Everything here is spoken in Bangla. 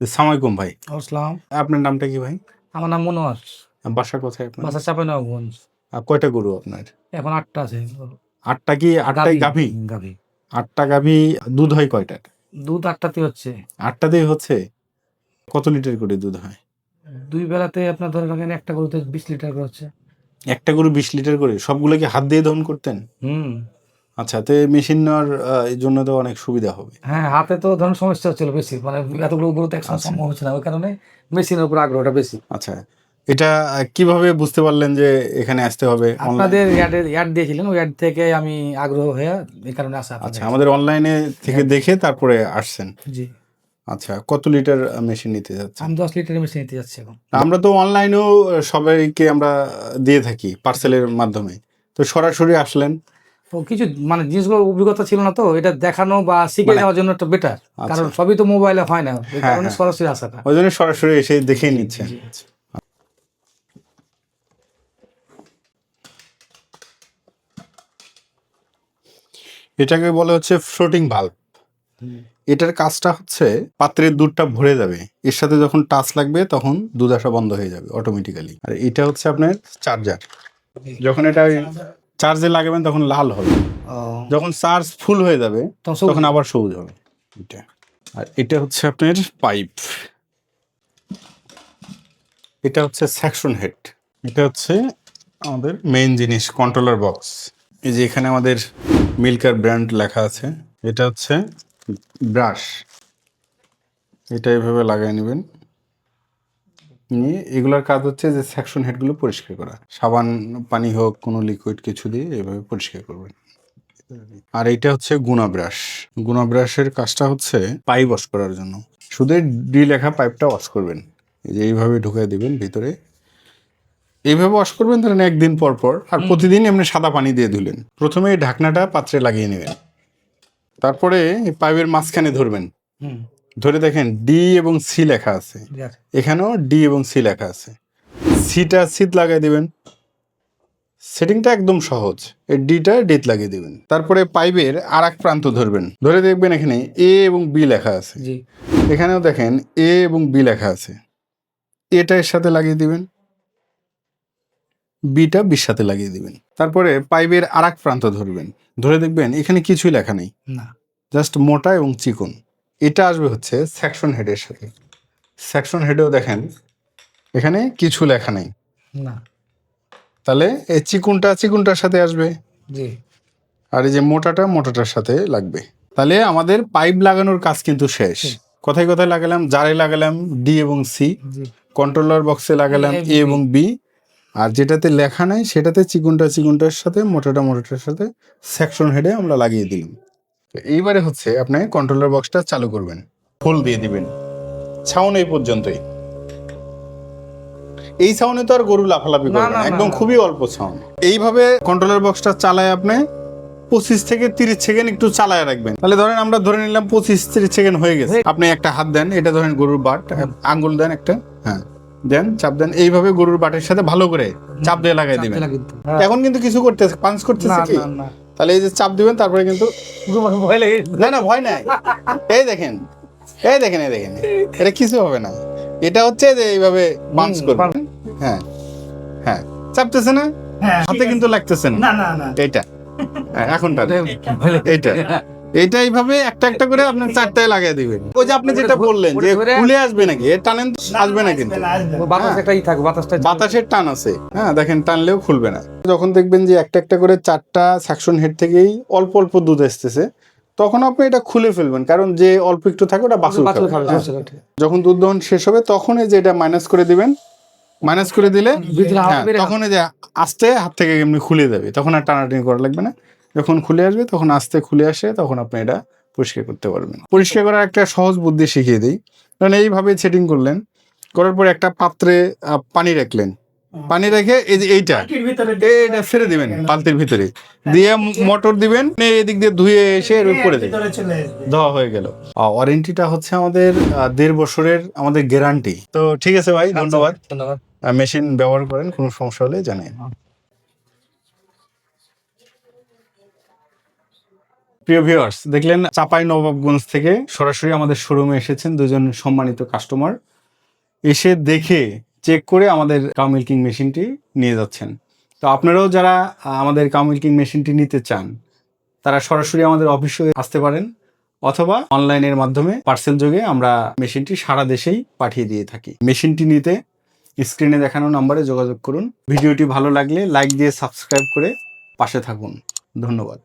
সালামালাইকুম ভাই। আসসালাম। আপনার নামটা কি ভাই? আমার নাম মনোয়ার বাসা কোথায় আপনার? বাসা চাপে নবগঞ্জ আর কয়টা গরু আপনার? এখন আটটা আছে। আটটা কি? আটটাই গাভী। গাভী? আটটা গাভী দুধ হয় কয়টা? দুধ আটটাতে হচ্ছে। আটটাতেই হচ্ছে? কত লিটার করে দুধ হয়? দুই বেলাতে আপনার ধরে রাখেন একটা গরুতে বিশ লিটার করে হচ্ছে। একটা গরু বিশ লিটার করে? সবগুলো কি হাত দিয়ে দহন করতেন? হুম। আচ্ছা তো মেশিন নেওয়ার জন্য তো অনেক সুবিধা হবে। হ্যাঁ হাতে তো ধরুন সমস্যা হচ্ছিল বেশি মানে এতগুলো গরুতে একসাথে আচ্ছা। সম্ভব হচ্ছে না ওই কারণে মেশিনের উপর আগ্রহটা বেশি। আচ্ছা এটা কীভাবে বুঝতে পারলেন যে এখানে আসতে হবে? আপনাদের অ্যাডের অ্যাড দিয়েছিলেন ওই অ্যাড থেকে আমি আগ্রহ হয়ে এই কারণে আসা আচ্ছা আমাদের অনলাইনে থেকে দেখে তারপরে আসছেন। জি। আচ্ছা কত লিটার মেশিন নিতে যাচ্ছেন? আমি দশ লিটারের মেশিন নিতে যাচ্ছি এখন। আমরা তো অনলাইনেও সবাইকে আমরা দিয়ে থাকি পার্সেলের মাধ্যমে। তো সরাসরি আসলেন? কিছু মানে জিনিসগুলোর অভিজ্ঞতা ছিল না তো এটা দেখানো বা শিখে মানে- নেওয়ার জন্য একটা বেটার আচ্ছা। কারণ সবই তো মোবাইলে হয় না হ্যাঁ, কারণে হ্যাঁ। সরাসরি আসাটা ওই জন্য সরাসরি এসে দেখেই নিচ্ছে। এটাকে বলে হচ্ছে ফ্লোটিং ভাল্ব এটার কাজটা হচ্ছে পাত্রের দুধটা ভরে যাবে এর সাথে যখন টাচ লাগবে তখন দুধ আসা বন্ধ হয়ে যাবে অটোমেটিক্যালি আর এটা হচ্ছে আপনার চার্জার যখন এটা চার্জে লাগাবেন তখন লাল হবে। যখন চার্জ ফুল হয়ে যাবে তখন আবার সবুজ হবে। এটা। আর এটা হচ্ছে আপনার পাইপ এটা হচ্ছে সেকশন হেড এটা হচ্ছে আমাদের মেইন জিনিস কন্ট্রোলার বক্স এই যে এখানে আমাদের মিল্কার ব্র্যান্ড লেখা আছে এটা হচ্ছে ব্রাশ এটা এইভাবে লাগাই নেবেন। নিয়ে এগুলোর কাজ হচ্ছে যে সেকশন হেডগুলো পরিষ্কার করা। সাবান পানি হোক কোনো লিকুইড কিছু দিয়ে এভাবে পরিষ্কার করবেন। আর এটা হচ্ছে গুণা ব্রাশ গুণা ব্রাশের কাজটা হচ্ছে পাইপ ওয়াশ করার জন্য। শুধু ডি লেখা পাইপটা ওয়াশ করবেন। এই যে এইভাবে ঢুকিয়ে দিবেন ভিতরে। এইভাবে ওয়াশ করবেন ধরেন একদিন পর পর আর প্রতিদিন এমনি সাদা পানি দিয়ে ধুলেন প্রথমে এই ঢাকনাটা পাত্রে লাগিয়ে নেবেন। তারপরে পাইপের মাঝখানে ধরবেন। ধরে দেখেন ডি এবং সি লেখা আছে। এখানেও ডি এবং সি লেখা আছে। সিটা সিট লাগাই দিবেন। সেটিংটা একদম সহজ। এই ডিটা ডিট লাগিয়ে দিবেন। তারপরে পাইপের আর এক প্রান্ত ধরবেন। ধরে দেখবেন এখানে এ এবং বি লেখা আছে। এখানেও দেখেন এ এবং বি লেখা আছে। এটা এর সাথে লাগিয়ে দিবেন। বিটা বির সাথে লাগিয়ে দিবেন। তারপরে পাইপের আর এক প্রান্ত ধরবেন। ধরে দেখবেন এখানে কিছুই লেখা নেই। না। জাস্ট মোটা এবং চিকন। এটা আসবে হচ্ছে সেকশন হেডের সাথে। সেকশন হেডেও দেখেন এখানে কিছু লেখা নেই। না। তাহলে এই চিকুনটা চিকুনটার সাথে আসবে। জি। আর এই যে মোটাটা মোটাটার সাথে লাগবে। তাহলে আমাদের পাইপ লাগানোর কাজ কিন্তু শেষ। কোথায় কোথায় লাগালাম? জারে লাগালাম ডি এবং সি কন্ট্রোলার বক্সে লাগালাম এ এবং বি আর যেটাতে লেখা নাই সেটাতে চিকুনটা চিকুনটার সাথে মোটাটা মোটাটার সাথে সেকশন হেডে আমরা লাগিয়ে দিলাম। তো এইবারে হচ্ছে আপনি কন্ট্রোলার বক্সটা চালু করবেন। ফুল দিয়ে দিবেন। ছাউন এই পর্যন্তই। এই ছাউনে তো আর গরু লাফালাফি করবে না। একদম খুবই অল্প ছাউন। এইভাবে কন্ট্রোলার বক্সটা চালায় আপনি পঁচিশ থেকে তিরিশ সেকেন্ড একটু চালায় রাখবেন। তাহলে ধরেন আমরা ধরে নিলাম পঁচিশ তিরিশ সেকেন্ড হয়ে গেছে। আপনি একটা হাত দেন এটা ধরেন গরুর বাট আঙ্গুল দেন একটা হ্যাঁ দেন চাপ দেন এইভাবে গরুর বাটের সাথে ভালো করে চাপ দিয়ে লাগাই দিবেন। এখন কিন্তু কিছু করতেছে পাঞ্চ করতেছে কি? তাহলে এই যে চাপ দিবেন তারপরে কিন্তু ভয় লাগে। না না ভয় নাই। এই দেখেন এই দেখেন এই দেখেন। এটা কিছু হবে না। এটা হচ্ছে যে এইভাবে বাউন্স করবে হ্যাঁ হ্যাঁ। চাপতেছে না? হ্যাঁ হাতে কিন্তু লাগতেছে না। না না এটা হ্যাঁ, এখনটা এটা এইটা। এইটা এইভাবে একটা একটা করে আপনি চারটায় লাগিয়ে দিবেন ওই যে আপনি যেটা বললেন যে খুলে আসবে নাকি এ টানেন তো আসবে না কিন্তু। বাতাস হ্যাঁ। একটাই থাকবে বাতাসটা বাতাসের টান আছে হ্যাঁ দেখেন টানলেও খুলবে না যখন দেখবেন যে একটা একটা করে চারটা সেকশন হেড থেকেই অল্প অল্প দুধ আসতেছে তখন আপনি এটা খুলে ফেলবেন কারণ যে অল্প একটু থাকে ওটা বাছুর খাবে খাবে হ্যাঁ। নেই। যখন দুধ দহন শেষ হবে তখন এই যে এটা মাইনাস করে দিবেন মাইনাস করে দিলে হ্যাঁ, তখন এই যে আস্তে হাত থেকে এমনি খুলে যাবে তখন আর টানাটানি করা লাগবে না যখন খুলে আসবে তখন আস্তে খুলে আসে তখন আপনি এটা পরিষ্কার করতে পারবেন। পরিষ্কার করার একটা সহজ বুদ্ধি শিখিয়ে দিই। কারণ এইভাবে সেটিং করলেন করার পর একটা পাত্রে পানি রাখলেন। পানি রেখে এই যে এইটা এটা ছেড়ে দিবেন বালতির ভিতরে। দিয়ে মোটর দিবেন এদিক দিয়ে ধুয়ে এসে এর উপরে দেবেন। দেওয়া হয়ে গেল। ওয়ারেন্টিটা হচ্ছে আমাদের দেড় বছরের আমাদের গ্যারান্টি তো ঠিক আছে ভাই ধন্যবাদ। ধন্যবাদ। মেশিন ব্যবহার করেন কোনো সমস্যা হলে জানেন প্রিয় ভিউয়ার্স দেখলেন চাপাই নবাবগঞ্জ থেকে সরাসরি আমাদের শোরুমে এসেছেন দুজন সম্মানিত কাস্টমার এসে দেখে চেক করে আমাদের কাউ মিল্কিং মেশিনটি নিয়ে যাচ্ছেন। তো আপনারাও যারা আমাদের কাউ মিল্কিং মেশিনটি নিতে চান, তারা সরাসরি আমাদের অফিসে আসতে পারেন অথবা অনলাইনের মাধ্যমে পার্সেল যোগে আমরা মেশিনটি সারা দেশেই পাঠিয়ে দিয়ে থাকি। মেশিনটি নিতে স্ক্রিনে দেখানো নম্বরে যোগাযোগ করুন। ভিডিওটি ভালো লাগলে লাইক দিয়ে সাবস্ক্রাইব করে পাশে থাকুন। ধন্যবাদ।